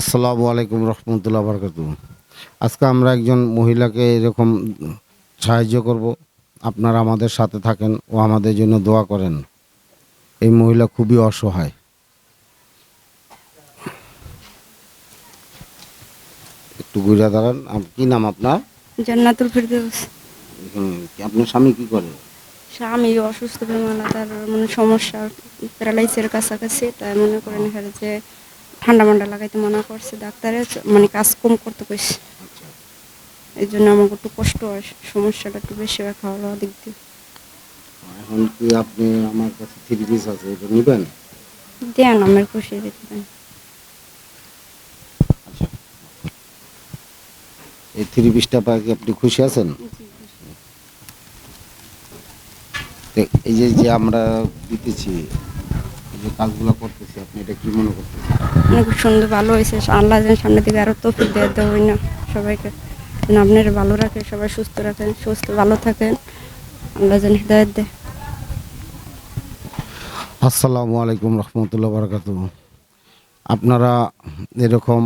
আসসালামু আলাইকুম রহমতুল্লাহ বরকাত আজকে আমরা একজন মহিলাকে এরকম সাহায্য করব। আপনারা আমাদের সাথে থাকেন ও আমাদের জন্য দোয়া করেন। এই মহিলা খুবই অসহায়। একটু ঘুরে দাঁড়ান কি নাম আপনার? জান্নাতুল ফিরদৌস আপনার স্বামী কি করে? স্বামী অসুস্থ বেমানা তার মানে সমস্যা প্যারালাইসের কাছাকাছি তাই মনে করেন যে ঠান্ডা মান্ডা লাগাইতে মনে করছে ডাক্তারে মানে কাজ কম করতে কইছে এই জন্য আমাকে একটু কষ্ট হয় সমস্যাটা একটু বেশি হয় খাওয়া দাওয়া দিক দিয়ে। এখন কি আপনি আমার কাছে থ্রি পিস আছে এটা নেবেন? দেন আমার খুশি পারেন আচ্ছা। এই থ্রি পিসটা পাই কি আপনি খুশি আছেন? এই যে যে আমরা দিতেছি এই যে কাজগুলো করতেছি আপনি এটা কি মনে করতেছেন? অনেক সুন্দর ভালো হয়েছে। আল্লাহ যেন সামনে থেকে আরও তফিক দেয় দেওয়া না সবাইকে। যেন আপনারা ভালো রাখেন সবাই সুস্থ রাখেন সুস্থ ভালো থাকেন। আল্লাহ যেন হৃদয়ত দেয়। আসসালামু আলাইকুম রহমতুল্লাহ বারকাত আপনারা এরকম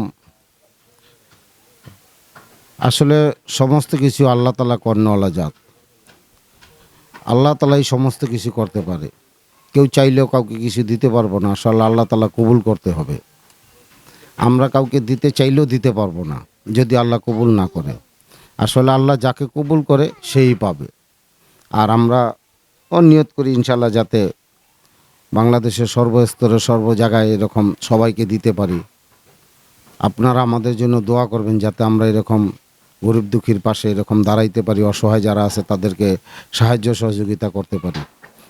আসলে সমস্ত কিছু আল্লাহ তালা কর্ণওয়ালা জাত। আল্লাহ তালা এই সমস্ত কিছু করতে পারে। কেউ চাইলেও কাউকে কিছু দিতে পারব না আসলে আল্লাহ তালা কবুল করতে হবে। আমরা কাউকে দিতে চাইলেও দিতে পারব না, যদি আল্লাহ কবুল না করে। আসলে আল্লাহ যাকে কবুল করে, সেই পাবে। আর আমরা অনিয়ত করি ইনশাল্লাহ যাতে বাংলাদেশের সর্বস্তরে সর্ব জায়গায় এরকম সবাইকে দিতে পারি। আপনারা আমাদের জন্য দোয়া করবেন যাতে আমরা এরকম গরিব দুঃখীর পাশে এরকম দাঁড়াইতে পারি, অসহায় যারা আছে তাদেরকে সাহায্য সহযোগিতা করতে পারি।